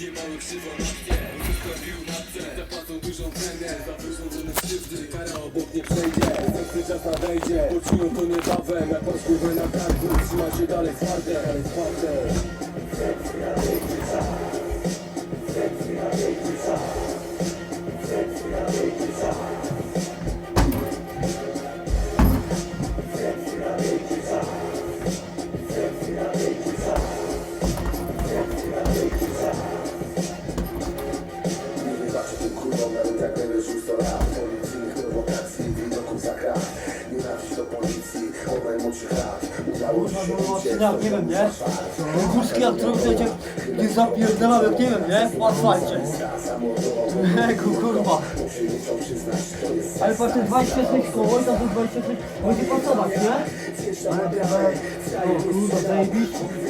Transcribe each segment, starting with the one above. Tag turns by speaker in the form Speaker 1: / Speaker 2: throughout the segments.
Speaker 1: Ludzie mały krzywo na wsie Zostawił matce Zapłacą dużą cenę. Za wyrządzone krzywdy Kara obok nie przejdzie. Następny czas nadejdzie Poczują to niebawem. Jak masz głowę na karku Trzymaj się dalej twarde. Dalej twarde.
Speaker 2: Nie tym kurwom nawet jak będę żył 100 lat Policyjnych prowokacji, widoków za krat Nienawiść do policji od najmłodszych lat Udało ci się
Speaker 3: No,
Speaker 2: uciec,
Speaker 3: ja nie wiem, nie? Górski trochę cię nie zapierdalał, jak nie wiem, nie? Po asfalcie. Kurwa. Ale patrz, te 26 koło i tam to 26 będzie pasować, nie? O kurwa, zajebiście.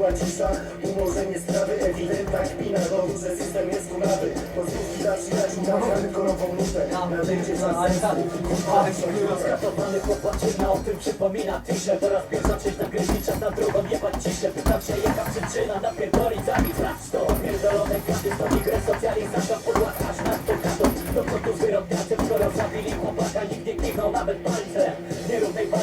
Speaker 2: cisza, umorzenie sprawy Ewidentna kpina dowód, że system jest kulawy Pozwólki dalszy dać umawiamy kolową nutę Nadejdzie czas
Speaker 3: tak,
Speaker 4: Skatowany chłopak na o tym przypomina. Tysze po raz pierwszy coś na czas na drugą jebać ciszę. Pytam się jaka przyczyna napierdolić zabić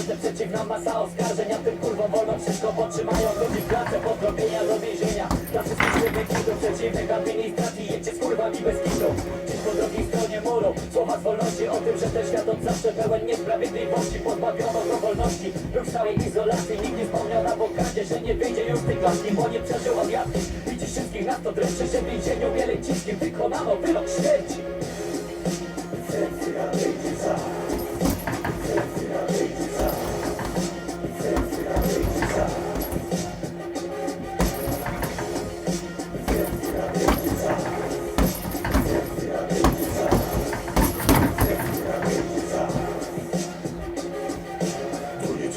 Speaker 4: walce przeciwna masa oskarżeń A tym kurwom wolno wszystko potrzymają w klatce Podrobienia do więzienia. Dla wszystkich człowieki do przeciwnych administracji Jedźcie z kurwami bez kitu. Dziś po drugiej stronie muru Słowa z wolności o tym, że ten świat od zawsze pełen niesprawiedliwości Pozbawiono go wolności. Był w stałej izolacji Nikt nie wspomniał na blokadzie, że nie wyjdzie już z tej klatki Bo nie przeżył odjazdy Widzi wszystkich nas to dręczy, że w więzieniu mieleńczyńskim Wykonano wyrok śmierci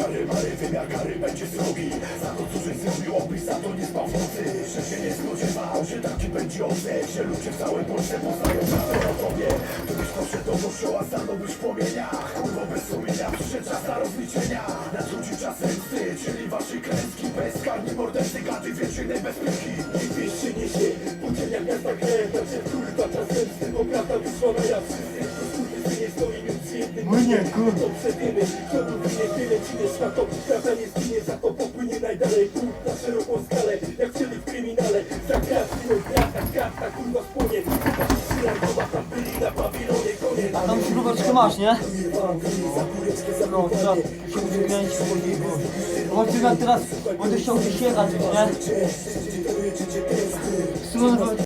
Speaker 2: czary mary, wymiar kary będzie srogi. Za to co żeś zrobił opis, za to nie nocy. Że się nie spodziewał, że taki będzie odzew Że ludzie w całej Polsce poznają prawdę o tobie. To byś poszedł do kościoła, stanąłbyś w płomieniach. Kurwo bez sumienia, przyszedł czas na rozliczenia. Nadchodzi czas zemsty, czyli waszej klęski. Bezkarni mordercy, gady więziennej bezpieki
Speaker 4: I wieś się niesie, jak miasta krew Nadszedł kurwa czas zemsty, bo prawda wyszła na jaw Wszyscy nie stoi między jednym
Speaker 3: No.
Speaker 4: To przewiemy, kto nie zginie, za to popłynie najdalej na szeroką skalę, jak chcieli w kryminale Za no karta, kurwa spłonie tam byli na Koniec,
Speaker 3: a tam śrubeczkę masz, nie? No, trzeba się uzupełnić. Chodź, jak teraz będę chciał gdzieś jechać, nie? W